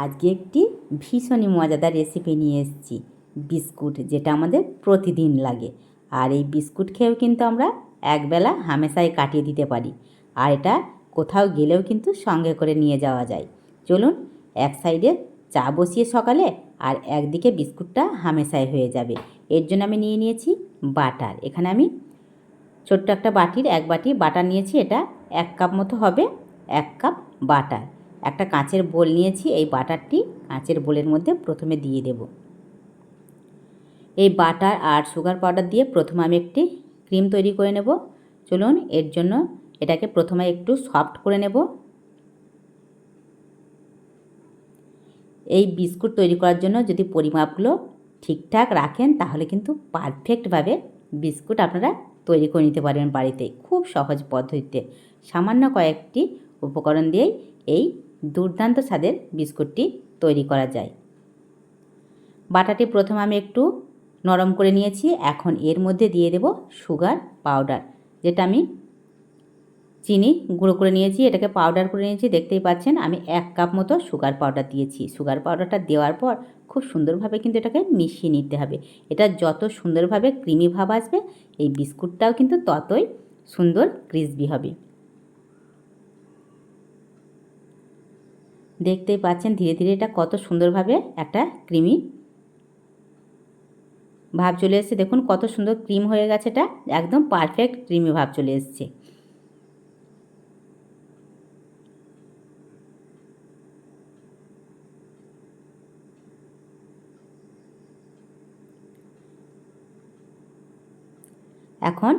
আজকে একটি ভীষণই মজাদার রেসিপি নিয়ে এসেছি। বিস্কুট, যেটা আমাদের প্রতিদিন লাগে। আর এই বিস্কুট খেয়েও কিন্তু আমরা একবেলা হামেশাই কাটিয়ে দিতে পারি। আর এটা কোথাও গেলেও কিন্তু সঙ্গে করে নিয়ে যাওয়া যায়। চলুন, এক সাইডে চা বসিয়ে সকালে আর একদিকে বিস্কুটটা হামেশাই হয়ে যাবে। এর জন্য আমি নিয়ে নিয়েছি বাটার। এখানে আমি ছোট্ট একটা বাটির, এক বাটি বাটার নিয়েছি। এটা এক কাপ মতো হবে, এক কাপ বাটার। একটা কাঁচের বোল নিয়েছি, এই বাটারটি কাঁচের বোলের মধ্যে প্রথমে দিয়ে দেব। এই বাটার আর সুগার পাউডার দিয়ে প্রথমে আমি একটি ক্রিম তৈরি করে নেব। চলুন, এর জন্য এটাকে প্রথমে একটু সফট করে নেব। এই বিস্কুট তৈরি করার জন্য যদি পরিমাপগুলো ঠিকঠাক রাখেন, তাহলে কিন্তু পারফেক্টভাবে বিস্কুট আপনারা তৈরি করে নিতে পারবেন বাড়িতে। খুব সহজ পদ্ধতিতে। সামান্য কয়েকটি উপকরণ দিয়েই এই দুর্দান্ত স্বাদের বিস্কুটটি তৈরি করা যায়। বাটাটি প্রথমে আমি একটু নরম করে নিয়েছি। এখন এর মধ্যে দিয়ে দেব সুগার পাউডার, যেটা আমি চিনি গুঁড়ো করে নিয়েছি। এটাকে পাউডার করে নিয়েছি। দেখতেই পাচ্ছেন, আমি এক কাপ মতো সুগার পাউডার দিয়েছি। সুগার পাউডারটা দেওয়ার পর খুব সুন্দরভাবে কিন্তু এটাকে মিশিয়ে নিতে হবে। এটা যত সুন্দরভাবে ক্রিমি ভাব আসবে, এই বিস্কুটটাও কিন্তু ততই সুন্দর ক্রিসবি হবে। দেখতেই পাচ্ছেন ধীরে ধীরে এটা কত সুন্দরভাবে একটা ক্রিমি ভাব চলে এসছে। দেখুন কত সুন্দর ক্রিম হয়ে গেছে এটা। একদম পারফেক্ট ক্রিমি ভাব চলে এসছে। এখন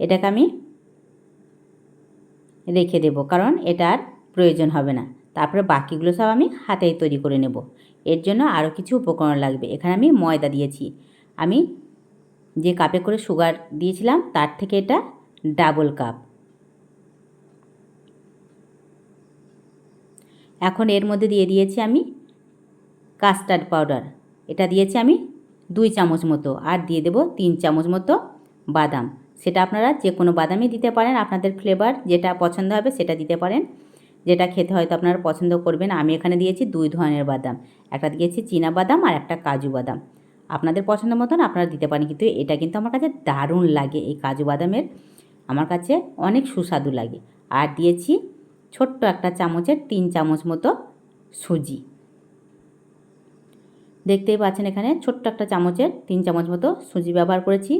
এটাকে আমি রেখে দেব, কারণ এটার প্রয়োজন হবে না। তারপরে বাকিগুলো সব আমি হাতেই তৈরি করে নেব। এর জন্য আরও কিছু উপকরণ লাগবে। এখানে আমি ময়দা দিয়েছি। আমি যে কাপে করে সুগার দিয়েছিলাম, তার থেকে এটা ডাবল কাপ এখন এর মধ্যে দিয়ে দিয়েছি আমি কাস্টার্ড পাউডার এটা দিয়েছি আমি দুই চামচ মতো। আর দিয়ে দেব তিন চামচ মতো বাদাম। সেটা আপনারা যে কোনো বাদামই দিতে পারেন। আপনাদের ফ্লেভার যেটা পছন্দ হবে সেটা দিতে পারেন। যেটা খেতে হয়তো আপনারা পছন্দ করবেন, আমি এখানে দিয়েছি দুই ধরনের বাদাম। একটা দিয়েছি চীনা বাদাম আর একটা কাজু বাদাম। আপনাদের পছন্দ মতন আপনারা দিতে পারেন, কিন্তু এটা কিন্তু আমার কাছে দারুণ লাগে এই কাজু বাদামের। আমার কাছে অনেক সুস্বাদু লাগে। আর দিয়েছি ছোট্ট একটা চামচের তিন চামচ মতো সুজি। দেখতেই পাচ্ছেন এখানে ছোট্ট একটা চামচের তিন চামচ মতো সুজি ব্যবহার করেছি।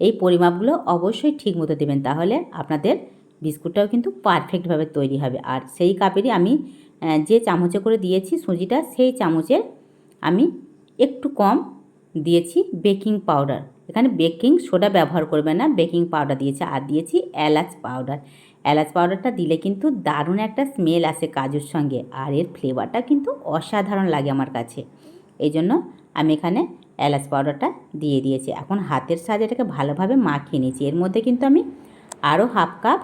এই পরিমাপগুলো অবশ্যই ঠিক মতো দেবেন, তাহলে আপনাদের বিস্কুটটাও কিন্তু পারফেক্টভাবে তৈরি হবে। আর সেই কাপেরই আমি যে চামচে করে দিয়েছি সুজিটা, সেই চামচের আমি একটু কম দিয়েছি বেকিং পাউডার। এখানে বেকিং সোডা ব্যবহার করবে না, বেকিং পাউডার দিয়েছি। আর দিয়েছি এলাচ পাউডার। এলাচ পাউডারটা দিলে কিন্তু দারুণ একটা স্মেল আসে কাজুর সঙ্গে। আর এর ফ্লেভারটা কিন্তু অসাধারণ লাগে আমার কাছে। এই জন্য আমি এখানে এলাচ পাউডারটা দিয়ে দিয়েছি। এখন হাতের সাহায্যে এটাকে ভালোভাবে মাখিয়ে নিয়েছি। এর মধ্যে কিন্তু আমি আরও হাফ কাপ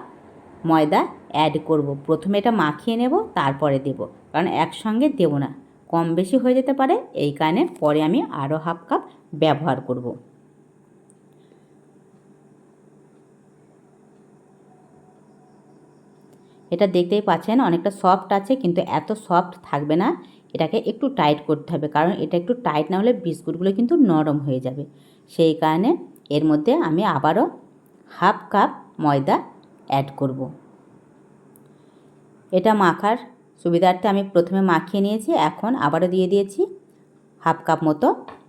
ময়দা অ্যাড করব। প্রথমে এটা মাখিয়ে নেব, তারপরে দেব। কারণ একসঙ্গে দেব না। কম বেশি হয়ে যেতে পারে, এই কারণে পরে আমি আরও হাফ কাপ ব্যবহার করব। এটা দেখতেই পাচ্ছেন, অনেকটা সফট আছে, কিন্তু এত সফট থাকবে না। এটাকে একটু টাইট করতে হবে, কারণ এটা একটু টাইট না হলে বিস্কুটগুলো কিন্তু নরম হয়ে যাবে। সেই কারণে এর মধ্যে আমি আবারও হাফ কাপ ময়দা অ্যাড করব। এটা মাখার সুবিধার্থে আমি প্রথমে মাখিয়ে নিয়েছি, এখন আবারও দিয়ে দিয়েছি হাফ কাপ মতো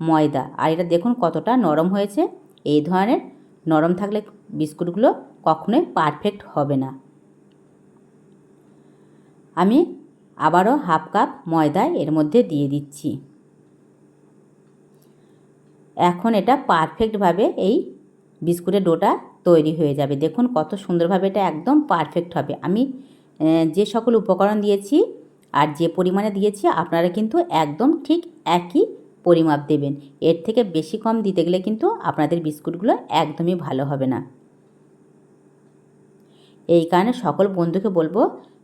ময়দা। আর এটা দেখুন কতটা নরম হয়েছে। এই ধরনের নরম থাকলে বিস্কুটগুলো কখনোই পারফেক্ট হবে না। আমি আবারও হাফ কাপ ময়দা এর মধ্যে দিয়ে দিচ্ছি। এখন এটা পারফেক্টভাবে এই বিস্কুটের ডোটা তৈরি হয়ে যাবে। দেখুন কত সুন্দরভাবে এটা একদম পারফেক্ট হবে। আমি যে সকল উপকরণ দিয়েছি আর যে পরিমাণে দিয়েছি, আপনারা কিন্তু একদম ঠিক একই পরিমাপ দেবেন। এর থেকে বেশি কম দিতে গেলে কিন্তু আপনাদের বিস্কুটগুলো একদমই ভালো হবে না। এই কারণে সকল বন্ধুকে বলব,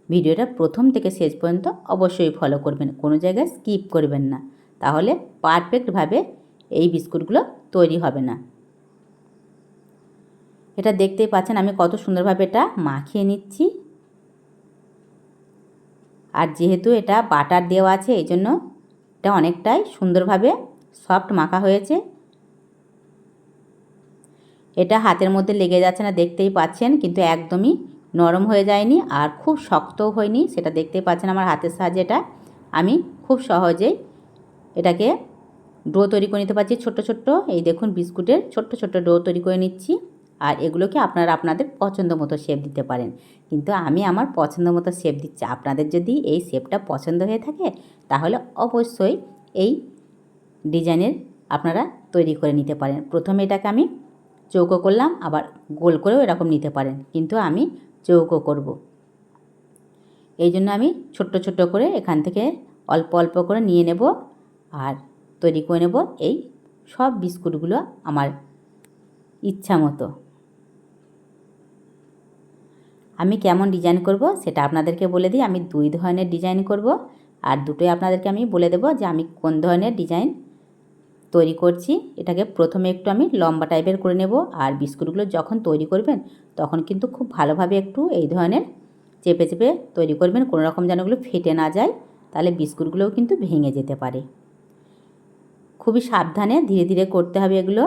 ভিডিওটা প্রথম থেকে শেষ পর্যন্ত অবশ্যই ফলো করবেন। কোনো জায়গায় স্কিপ করবেন না। তাহলে পারফেক্টভাবে এই বিস্কুটগুলো তৈরি হবে না। এটা দেখতেই পাচ্ছেন, আমি কত সুন্দরভাবে এটা মাখিয়ে নিচ্ছি। আর যেহেতু এটা বাটার দেওয়া আছে, এই জন্য এটা অনেকটাই সুন্দরভাবে সফট মাখা হয়েছে। এটা হাতের মধ্যে লেগে যাচ্ছে না, দেখতেই পাচ্ছেন, কিন্তু একদমই নরম হয়ে যায়নি আর খুব শক্তও হয়নি, সেটা দেখতেই পাচ্ছেন আমার হাতের সাহায্যে এটা। আমি খুব সহজেই এটাকে ডো তৈরি করে নিতে পারছি, ছোট্ট ছোট্ট, এই দেখুন বিস্কুটের ছোট্ট ছোট্ট ডো তৈরি করে নিচ্ছি। আর এগুলোকে আপনারা আপনাদের পছন্দ মতো শেপ দিতে পারেন। কিন্তু আমি আমার পছন্দ মতো শেপ দিচ্ছি। আপনাদের যদি এই শেপটা পছন্দ হয়ে থাকে, তাহলে অবশ্যই এই ডিজাইনের আপনারা তৈরি করে নিতে পারেন। প্রথমে এটাকে আমি চৌকো করলাম, আবার গোল করেও এরকম নিতে পারেন। কিন্তু আমি চৌকো করব। এই জন্য আমি ছোট্ট ছোট্ট করে এখান থেকে অল্প অল্প করে নিয়ে নেব আর তৈরি করে নেব এই সব বিস্কুটগুলো আমার ইচ্ছা মতো। আমি কেমন ডিজাইন করব সেটা আপনাদেরকে বলে দিই। আমি দুই ধরনের ডিজাইন করব আর দুটোই আপনাদেরকে আমি বলে দেব যে আমি কোন ধরনের ডিজাইন তৈরি করছি। এটাকে প্রথমে একটু আমি লম্বা টাইপের করে নেব আর বিস্কুটগুলো যখন তৈরি করবেন তখন কিন্তু খুব ভালোভাবে একটু এই ধরনের চেপে চেপে তৈরি করবেন। কোনো রকম যেন ওগুলো ফেটে না যায়, তাহলে বিস্কুটগুলোও কিন্তু ভেঙে যেতে পারে। খুবই সাবধানে ধীরে ধীরে করতে হবে এগুলো।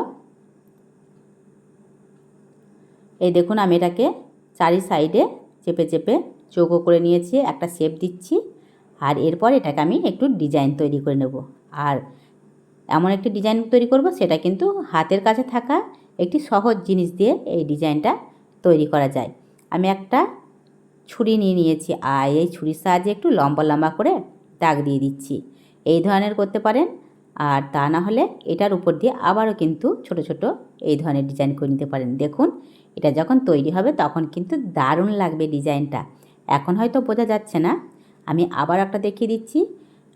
এই দেখুন আমি এটাকে চারি সাইডে চেপে চেপে চৌকো করে নিয়েছি, একটা শেপ দিচ্ছি আর এরপর এটাকে আমি একটু ডিজাইন তৈরি করে নেব। আর এমন একটি ডিজাইন তৈরি করব, সেটা কিন্তু হাতের কাছে থাকা একটি সহজ জিনিস দিয়ে এই ডিজাইনটা তৈরি করা যায়। আমি একটা ছুরি নিয়ে নিয়েছি আর এই ছুরির সাহায্যে একটু লম্বা লম্বা করে দাগ দিয়ে দিচ্ছি। এই ধরনের করতে পারেন আর তা না হলে এটার উপর দিয়ে আবারও কিন্তু ছোট ছোট এই ধরনের ডিজাইন করে নিতে পারেন। দেখুন এটা যখন তৈরি হবে তখন কিন্তু দারুণ লাগবে ডিজাইনটা। এখন হয়তো বোঝা যাচ্ছে না। আমি আবার একটা দেখিয়ে দিচ্ছি।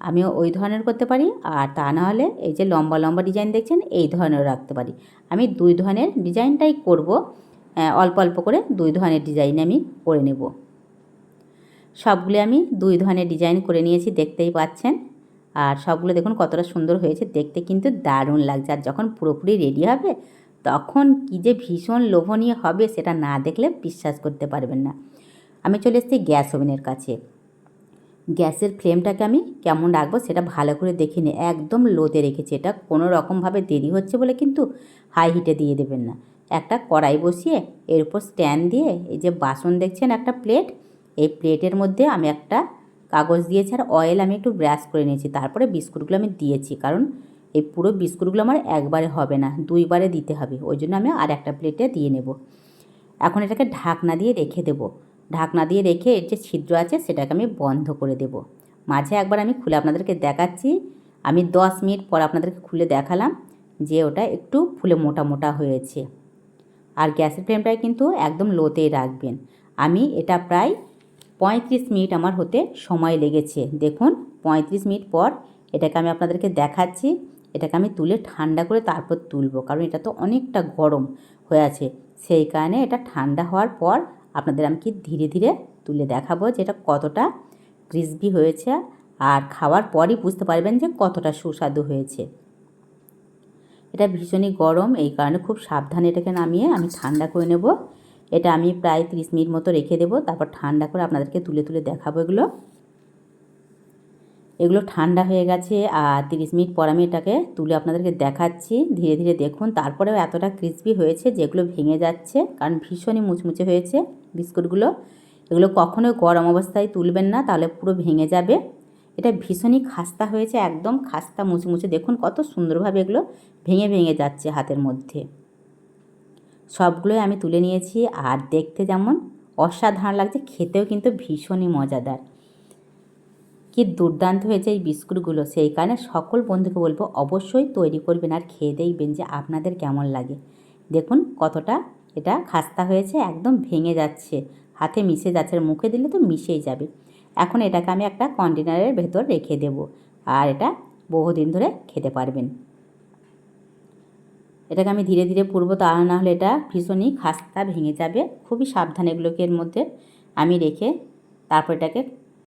আমিও ওই ধরনের করতে পারি আর তা না হলে এই যে লম্বা লম্বা ডিজাইন দেখছেন, এই ধরনেরও রাখতে পারি। আমি দুই ধরনের ডিজাইনটাই করব। অল্প অল্প করে দুই ধরনের ডিজাইন আমি করে নেব। সবগুলো আমি দুই ধরনের ডিজাইন করে নিয়েছি, দেখতেই পাচ্ছেন। আর সবগুলো দেখুন কতটা সুন্দর হয়েছে। দেখতে কিন্তু দারুণ লাগছে। আর যখন পুরোপুরি রেডি হবে তখন কী যে ভীষণ লোভনীয় হবে সেটা না দেখলে বিশ্বাস করতে পারবেন না। আমি চলে এসেছি গ্যাস ওভেনের কাছে। গ্যাসের ফ্লেমটাকে আমি কেমন রাখব সেটা ভালো করে দেখে নিই একদম লোতে রেখেছি। এটা কোনো রকমভাবে দেরি হচ্ছে বলে কিন্তু হাই হিটে দিয়ে দেবেন না। একটা কড়াই বসিয়ে এর উপর স্ট্যান্ড দিয়ে এই যে বাসন দেখছেন একটা প্লেট, এই প্লেটের মধ্যে আমি একটা কাগজ দিয়েছি আর অয়েল আমি একটু ব্রাশ করে নিয়েছি। তারপরে বিস্কুটগুলো আমি দিয়েছি। কারণ এই পুরো বিস্কুটগুলো আমার একবারে হবে না, দুইবারে দিতে হবে। ওই জন্য আমি আর একটা প্লেটে দিয়ে নেব। এখন এটাকে ঢাকনা দিয়ে রেখে দেবো। ঢাকনা দিয়ে রেখে এর যে ছিদ্র আছে সেটাকে আমি বন্ধ করে দেব। মাঝে একবার আমি খুলে আপনাদেরকে দেখাচ্ছি। আমি দশ মিনিট পর আপনাদেরকে খুলে দেখালাম যে ওটা একটু ফুলে মোটা মোটা হয়েছে। আর গ্যাসের ফ্লেমটাই কিন্তু একদম লোতেই রাখবেন। আমি এটা প্রায় পঁয়ত্রিশ মিনিট আমার হতে সময় লেগেছে। দেখুন, পঁয়ত্রিশ মিনিট পর এটাকে আমি আপনাদেরকে দেখাচ্ছি। এটাকে আমি তুলে ঠান্ডা করে তারপর তুলব। কারণ এটা তো অনেকটা গরম হয়ে আছে। সেই কারণে এটা ঠান্ডা হওয়ার পর আপনাদের আমি কি ধীরে ধীরে তুলে দেখাবো যে এটা কতটা ক্রিসপি হয়েছে আর খাওয়ার পরই বুঝতে পারবেন যে কতটা সুস্বাদু হয়েছে। এটা ভীষণই গরম, এই কারণে খুব সাবধানে এটাকে নামিয়ে আমি ঠান্ডা করে নেব। এটা আমি প্রায় ত্রিশ মিনিট মতো রেখে দেবো, তারপর ঠান্ডা করে আপনাদেরকে তুলে তুলে দেখাবো এগুলো। এগুলো ঠান্ডা হয়ে গেছে আর তিরিশ মিনিট পর আমি এটাকে তুলে আপনাদেরকে দেখাচ্ছি। ধীরে ধীরে দেখুন, তারপরেও এতটা ক্রিসপি হয়েছে যেগুলো ভেঙে যাচ্ছে, কারণ ভীষণই মুচমুচে হয়েছে বিস্কুটগুলো। এগুলো কখনোই গরম অবস্থায় তুলবেন না, তাহলে পুরো ভেঙে যাবে। এটা ভীষণই খাস্তা হয়েছে, একদম খাস্তা মুচমুচে। দেখুন কত সুন্দরভাবে এগুলো ভেঙে ভেঙে যাচ্ছে হাতের মধ্যে। সবগুলোই আমি তুলে নিয়েছি আর দেখতে যেমন অসাধারণ লাগছে, খেতেও কিন্তু ভীষণই মজাদার। কি দুর্দান্ত হয়েছে এই বিস্কুটগুলো? সেই কারণে সকল বন্ধুকে বলব অবশ্যই তৈরি করবেন আর খেয়ে দেখবেন যে আপনাদের কেমন লাগে। দেখুন কতটা এটা খাস্তা হয়েছে, একদম ভেঙে যাচ্ছে। হাতে মিশে যাচ্ছে, আর মুখে দিলে তো মিশেই যাবে। এখন এটাকে আমি একটা কন্টেনারের ভেতর রেখে দেব আর এটা বহুদিন ধরে খেতে পারবেন। এটাকে আমি ধীরে ধীরে পূর্ব তা না হলে এটা ভীষণই খাস্তা ভেঙে যাবে। খুবই সাবধানে এগুলোকে এর মধ্যে আমি রেখে তারপর এটাকে